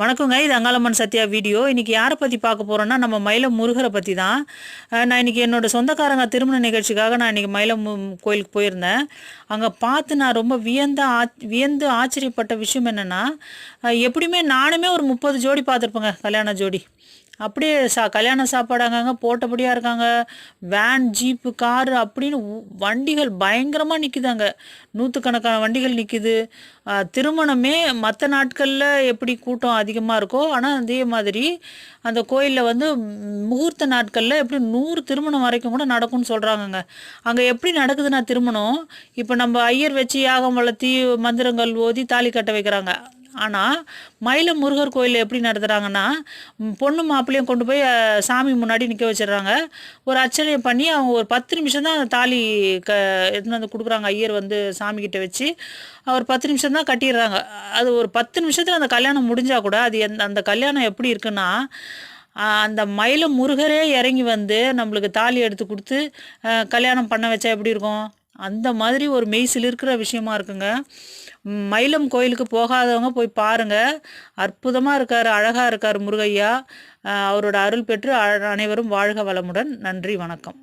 வணக்கங்க இது அங்காளம்மன் சத்யா வீடியோ. இன்றைக்கி யாரை பற்றி பார்க்க போகிறோன்னா நம்ம மயிலம் முருகரை பற்றி தான் நான் இன்றைக்கி என்னோடய சொந்தக்காரங்க திருமண நிகழ்ச்சிக்காக நான் இன்றைக்கி மயிலம் கோயிலுக்கு போயிருந்தேன். அங்கே பார்த்து நான் ரொம்ப வியந்த ஆ வியந்து ஆச்சரியப்பட்ட விஷயம் என்னென்னா எப்படியுமே நானுமே ஒரு முப்பது ஜோடி பார்த்துருப்பேங்க கல்யாண ஜோடி. அப்படியே சா கல்யாண சாப்பாடு அங்கங்கே போட்டபடியாக இருக்காங்க. வேன் ஜீப்பு காரு அப்படின்னு வண்டிகள் பயங்கரமாக நிற்குதாங்க நூற்றுக்கணக்கான வண்டிகள் நிற்கிது திருமணமே மற்ற நாட்களில் எப்படி கூட்டம் அதிகமாக இருக்கோ ஆனால் அதே மாதிரி அந்த கோயிலில் வந்து முகூர்த்த நாட்களில் எப்படி நூறு திருமணம் வரைக்கும் கூட நடக்கும்னு சொல்கிறாங்கங்க அங்கே எப்படி நடக்குதுன்னா திருமணம் இப்போ நம்ம ஐயர் வச்சு யாகம் வளர்த்தி மந்திரங்கள் ஓதி தாலி கட்ட வைக்கிறாங்க. ஆனால் மயிலம் முருகர் கோயிலில் எப்படி நடத்துகிறாங்கன்னா பொண்ணு மாப்பிள்ளையும் கொண்டு போய் சாமி முன்னாடி நிற்க வச்சிடுறாங்க. ஒரு அர்ச்சனையை பண்ணி அவங்க ஒரு பத்து நிமிஷம் தான் அந்த தாலி க எடுத்துன்னு வந்து கொடுக்குறாங்க. ஐயர் வந்து சாமிக்கிட்ட வச்சு அவர் பத்து நிமிஷம் தான் கட்டிடுறாங்க. அது ஒரு பத்து நிமிஷத்தில் அந்த கல்யாணம் முடிஞ்சால் கூட அது எந்த அந்த கல்யாணம் எப்படி இருக்குன்னா அந்த மயிலம் முருகரே இறங்கி வந்து நம்மளுக்கு தாலி எடுத்து கொடுத்து கல்யாணம் பண்ண வச்சா எப்படி இருக்கும்? அந்த மாதிரி ஒரு மெய்சில் இருக்கிற விஷயமா இருக்குங்க. மயிலம் கோயிலுக்கு போகாதவங்க போய் பாருங்கள் அற்புதமாக இருக்கார் அழகாக இருக்கார் முருகையா. அவரோட அருள் பெற்று அனைவரும் வாழ்க வளமுடன். நன்றி வணக்கம்.